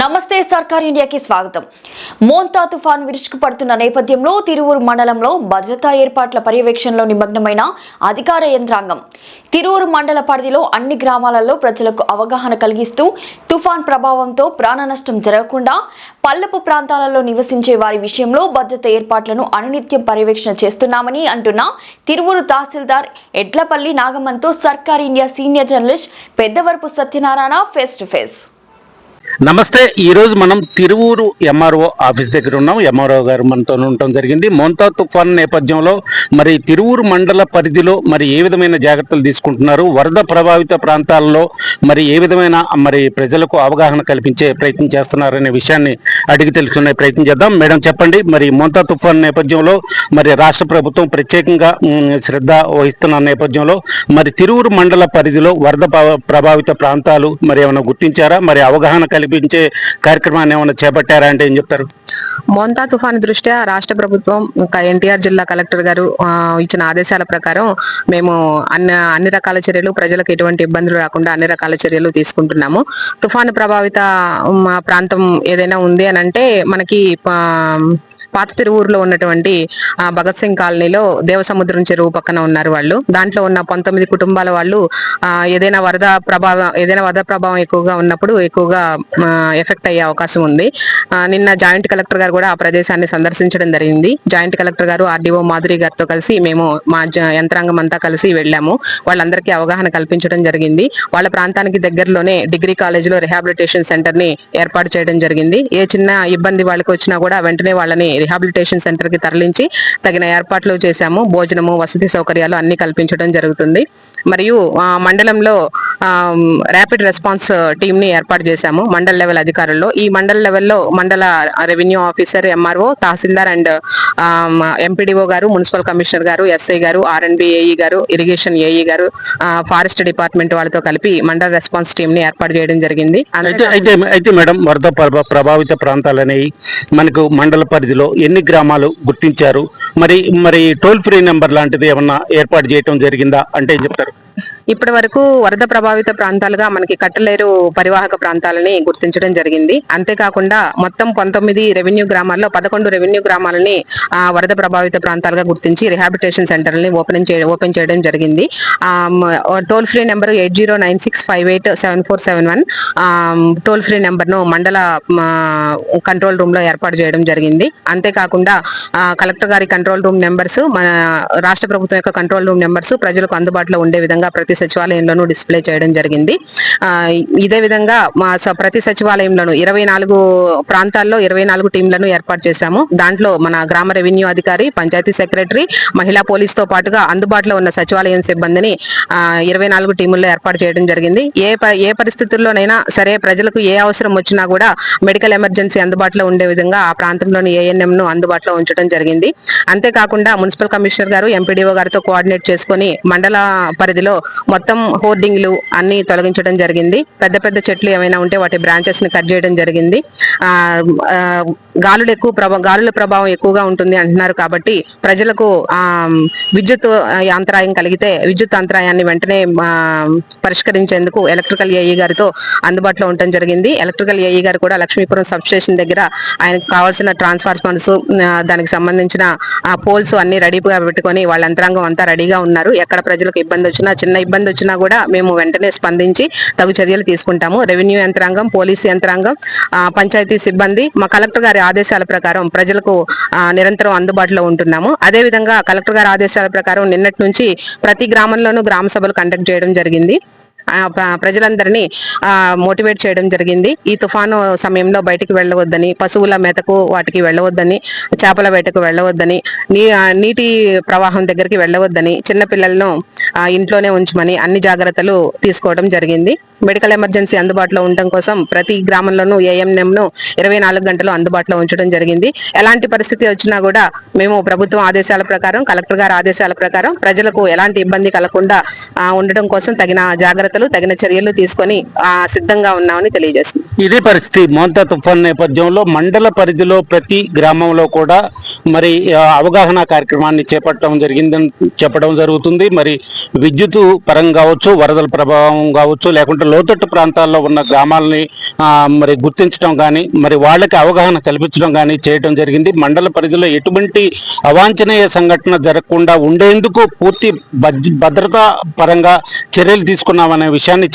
నమస్తే సర్కార్ ఇండియాకి స్వాగతం. మోంతా తుఫాన్ విరుచుకుపడుతున్న నేపథ్యంలో తిరువురు మండలంలో భద్రతా ఏర్పాట్ల పర్యవేక్షణలో నిమగ్నమైన అధికార యంత్రాంగం. తిరువురు మండల పరిధిలో అన్ని గ్రామాలలో ప్రజలకు అవగాహన కలిగిస్తూ తుఫాన్ ప్రభావంతో ప్రాణ నష్టం జరగకుండా పల్లపు ప్రాంతాలలో నివసించే వారి విషయంలో భద్రత ఏర్పాట్లను అనునిత్యం పర్యవేక్షణ చేస్తున్నామని అంటున్న తిరువురు తహసీల్దార్ Edlapalli నాగమ్మన్తో Sarkar India senior journalist Peddavarapu Satyanarayana face to face. నమస్తే ఈరోజు మనం తిరువూరు ఎంఆర్ఓ ఆఫీస్ దగ్గర ఉన్నాం. ఎంఆర్ఓ గారు మనతో ఉండటం జరిగింది. మోంతా తుఫాన్ నేపథ్యంలో మరి తిరువూరు మండల పరిధిలో మరి ఏ విధమైన జాగ్రత్తలు తీసుకుంటున్నారు? వరద ప్రభావిత ప్రాంతాల్లో మరి ఏ విధమైన మరి ప్రజలకు అవగాహన కల్పించే ప్రయత్నం చేస్తున్నారనే విషయాన్ని అడిగి తెలుసుకునే ప్రయత్నం చేద్దాం. మేడం చెప్పండి. మరి మోంతా తుఫాన్ నేపథ్యంలో మరి రాష్ట్ర ప్రభుత్వం ప్రత్యేకంగా శ్రద్ధ వహిస్తున్న నేపథ్యంలో మరి తిరువురు మండల పరిధిలో వరద ప్రభావిత ప్రాంతాలు మరి ఏమైనా గుర్తించారా? మరి అవగాహన కల్పించే కార్యక్రమాన్ని ఏమైనా చేపట్టారా అంటే ఏం చెప్తారు? మొంతా తుఫాను దృష్ట్యా రాష్ట్ర ప్రభుత్వం ఇంకా ఎన్టీఆర్ జిల్లా కలెక్టర్ గారు ఇచ్చిన ఆదేశాల ప్రకారం మేము అన్ని అన్ని రకాల చర్యలు ప్రజలకు ఎటువంటి ఇబ్బందులు రాకుండా అన్ని రకాల చర్యలు తీసుకుంటున్నాము. తుఫాను ప్రభావిత ప్రాంతం ఏదైనా ఉంది అని అంటే మనకి పాత తిరువూరులో ఉన్నటువంటి భగత్ సింగ్ కాలనీలో దేవసముద్రం చెరువు పక్కన ఉన్నారు వాళ్ళు. దాంట్లో ఉన్న పంతొమ్మిది కుటుంబాల వాళ్ళు ఏదైనా వరద ప్రభావం ఏదైనా వరద ప్రభావం ఎక్కువగా ఉన్నప్పుడు ఎక్కువగా ఎఫెక్ట్ అయ్యే అవకాశం ఉంది. నిన్న జాయింట్ కలెక్టర్ గారు కూడా ఆ ప్రదేశాన్ని సందర్శించడం జరిగింది. జాయింట్ కలెక్టర్ గారు ఆర్డీఓ మాధురి గారితో కలిసి మేము మా జ- యంత్రాంగం అంతా కలిసి వెళ్ళాము. వాళ్ళందరికీ అవగాహన కల్పించడం జరిగింది. వాళ్ళ ప్రాంతానికి దగ్గరలోనే డిగ్రీ కాలేజీలో రిహాబిలిటేషన్ సెంటర్ని ఏర్పాటు చేయడం జరిగింది. ఏ చిన్న ఇబ్బంది వాళ్ళకి వచ్చినా కూడా వెంటనే వాళ్ళని రిహాబిలిటేషన్ సెంటర్కి తరలించి తగిన ఏర్పాట్లు చేశాము. భోజనము వసతి సౌకర్యాలు అన్ని కల్పించడం జరుగుతుంది. మరియు ఆ, మండలంలో ర్యాపిడ్ రెస్పాన్స్ టీమ్ని ఏర్పాటు చేశాము మండల లెవెల్ అధికారుల్లో. ఈ మండల లెవెల్లో మండల revenue officer MRO tahsildar and MPDO గారు మున్సిపల్ కమిషనర్ గారు ఎస్ఐ గారు ఆర్ఎన్బి ఏఈ గారు ఇరిగేషన్ ఏఈ గారు ఫారెస్ట్ డిపార్ట్మెంట్ వాళ్ళతో కలిపి మండల రెస్పాన్స్ టీమ్ని ఏర్పాటు చేయడం జరిగింది. అయితే అయితే మేడం వరద ప్రభావిత ప్రాంతాలు అనేవి మనకు మండల పరిధిలో ఎన్ని గ్రామాలు గుర్తించారు? మరి మరి టోల్ ఫ్రీ నెంబర్ లాంటిది ఏమన్నా ఏర్పాటు చేయడం జరిగిందా? అంటే ఏం చెప్తారు? ఇప్పటి వరకు వరద ప్రభావిత ప్రాంతాలుగా మనకి కట్టలేరు పరివాహక ప్రాంతాలని గుర్తించడం జరిగింది. అంతేకాకుండా మొత్తం పంతొమ్మిది రెవెన్యూ గ్రామాల్లో పదకొండు రెవెన్యూ గ్రామాలని వరద ప్రభావిత ప్రాంతాలుగా గుర్తించి రిహాబిటేషన్ సెంటర్ని ఓపెన్ చే ఓపెన్ చేయడం జరిగింది. Toll free number eight zero nine six five eight seven four seven one. Toll free నెంబర్ను మండల కంట్రోల్ రూమ్లో ఏర్పాటు చేయడం జరిగింది. అంతేకాకుండా కలెక్టర్ గారి కంట్రోల్ రూమ్ నెంబర్స్ మన రాష్ట్ర ప్రభుత్వం యొక్క కంట్రోల్ రూమ్ నెంబర్స్ ప్రజలకు అందుబాటులో ఉండే విధంగా ప్రతి సచివాలయంలోనూ డిస్ప్లే చేయడం జరిగింది. ఆ, ఇదే విధంగా మా స- ప్రతి సచివాలయంలోనూ ఇరవై నాలుగు ప్రాంతాల్లో ఇరవై నాలుగు టీంలను ఏర్పాటు చేశాము. దాంట్లో మన గ్రామ రెవెన్యూ అధికారి పంచాయతీ సెక్రటరీ మహిళా పోలీస్తో పాటుగా అందుబాటులో ఉన్న సచివాలయం సిబ్బందిని ఇరవై నాలుగు టీముల్లో ఏర్పాటు చేయడం జరిగింది. ఏ ఏ పరిస్థితుల్లోనైనా సరే ప్రజలకు ఏ అవసరం వచ్చినా కూడా మెడికల్ ఎమర్జెన్సీ అందుబాటులో ఉండే విధంగా ఆ ప్రాంతంలోని ఏఎన్ఎం ను అందుబాటులో ఉంచడం జరిగింది. అంతేకాకుండా మున్సిపల్ కమిషనర్ గారు ఎంపీడీఓ గారితో కోఆర్డినేట్ చేసుకొని మండల పరిధిలో మొత్తం హోర్డింగ్లు అన్ని తొలగించడం జరిగింది. పెద్ద పెద్ద చెట్లు ఏమైనా ఉంటే వాటి బ్రాంచెస్ని కట్ చేయడం జరిగింది. గాలులు ఎక్కువ ప్రభావం గాలుల ప్రభావం ఎక్కువగా ఉంటుంది అంటున్నారు కాబట్టి ప్రజలకు ఆ విద్యుత్ అంతరాయం కలిగితే విద్యుత్ అంతరాయాన్ని వెంటనే పరిష్కరించేందుకు ఎలక్ట్రికల్ ఏఈ గారితో అందుబాటులో ఉండటం జరిగింది. ఎలక్ట్రికల్ ఏఈ గారు కూడా లక్ష్మీపురం సబ్ స్టేషన్ దగ్గర ఆయనకు కావాల్సిన ట్రాన్స్ఫార్మర్స్ దానికి సంబంధించిన పోల్స్ అన్ని రెడీగా పెట్టుకొని వాళ్ళ యంత్రాంగం అంతా రెడీగా ఉన్నారు. ఎక్కడ ప్రజలకు ఇబ్బంది వచ్చినా చిన్న ఇబ్బంది వచ్చినా కూడా మేము వెంటనే స్పందించి తగు చర్యలు తీసుకుంటాము. రెవెన్యూ యంత్రాంగం పోలీస్ యంత్రాంగం పంచాయతీ సిబ్బంది మా కలెక్టర్ గారి ఆదేశాల ప్రకారం ప్రజలకు నిరంతరం అందుబాటులో ఉంటున్నాము. అదే విధంగా కలెక్టర్ గారి ఆదేశాల ప్రకారం నిన్నటి నుంచి ప్రతి గ్రామంలోనూ గ్రామ సభలు కండక్ట్ చేయడం జరిగింది. ప్రజలందరినీ మోటివేట్ చేయడం జరిగింది. ఈ తుఫాను సమయంలో బయటికి వెళ్ళవద్దని పశువుల మేతకు వాటికి వెళ్ళవద్దని చేపల వేటకు వెళ్ళవద్దని నీ నీటి ప్రవాహం దగ్గరికి వెళ్ళవద్దని చిన్నపిల్లలను ఇంట్లోనే ఉంచమని అన్ని జాగ్రత్తలు తీసుకోవడం జరిగింది. మెడికల్ ఎమర్జెన్సీ అందుబాటులో ఉండడం కోసం ప్రతి గ్రామంలోనూ ఏఎంఎంను ఇరవై నాలుగు గంటలు అందుబాటులో ఉంచడం జరిగింది. ఎలాంటి పరిస్థితి వచ్చినా కూడా మేము ప్రభుత్వం ఆదేశాల ప్రకారం కలెక్టర్ గారి ఆదేశాల ప్రకారం ప్రజలకు ఎలాంటి ఇబ్బంది కలగకుండా ఉండటం ఉండడం కోసం తగిన జాగ్రత్తలు తగిన చర్యలు తీసుకొని సిద్ధంగా ఉన్నామని తెలియజేస్తుంది ఇదే పరిస్థితి. మోంతా తుఫాన్ నేపథ్యంలో మండల పరిధిలో ప్రతి గ్రామంలో కూడా మరి అవగాహన కార్యక్రమాన్ని చేపట్టడం జరిగిందని చెప్పడం జరుగుతుంది. మరి విద్యుత్ పరం కావచ్చు వరదల ప్రభావం కావచ్చు లేకుంటే లోతట్టు ప్రాంతాల్లో ఉన్న గ్రామాలని మరి గుర్తించడం కానీ మరి వాళ్ళకి అవగాహన కల్పించడం కానీ చేయడం జరిగింది. మండల పరిధిలో ఎటువంటి అవాంఛనీయ సంఘటన జరగకుండా ఉండేందుకు పూర్తి భద్రతా పరంగా చర్యలు తీసుకున్నామనే విషయాన్ని చెప్ప